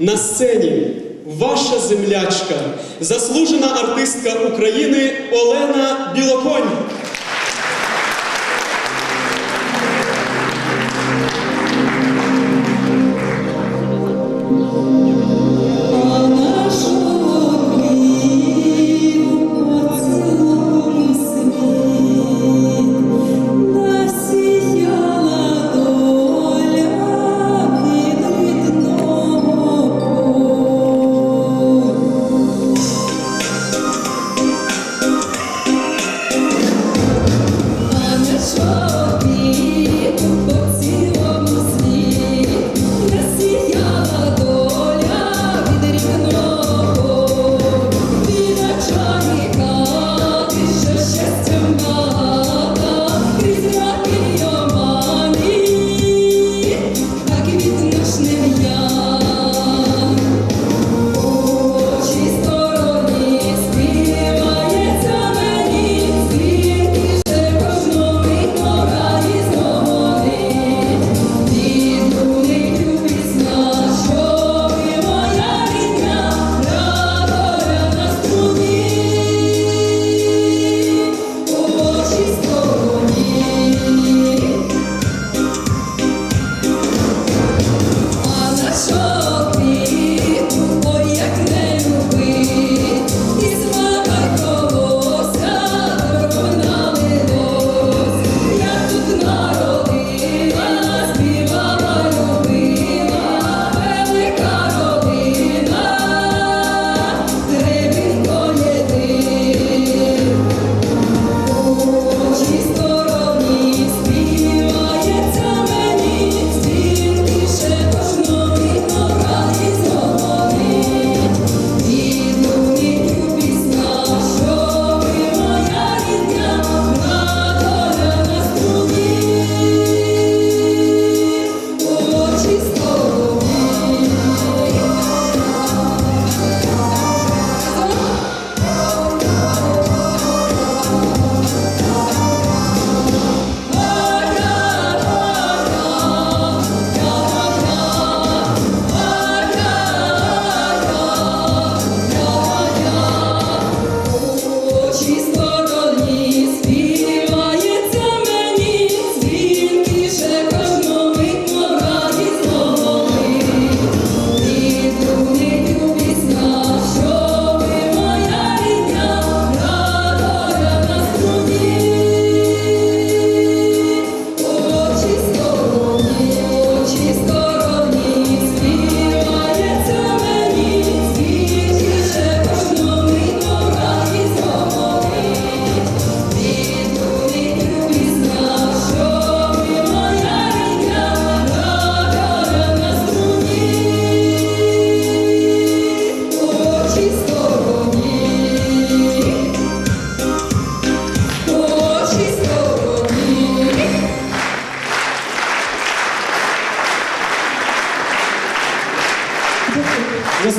на сцені ваша землячка, заслужена артистка України Олена Білоконь. А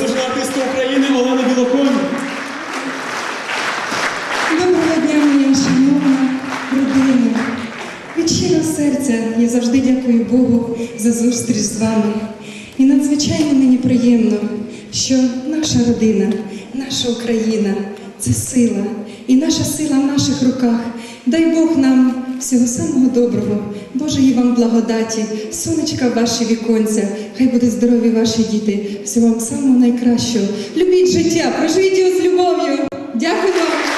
Заслужена артистка України Олена Білоконь. Доброго дня, моя шановна родина. Від щирого серця я завжди дякую Богу за зустріч з вами. І надзвичайно мені приємно, що наша родина, наша Україна це сила. І наша сила в наших руках. Дай Бог нам всього самого доброго, Божої вам благодаті, сонечка в ваші віконця, хай будуть здорові ваші діти, всього вам самого найкращого. Любіть життя, проживіть його з любов'ю. Дякую вам.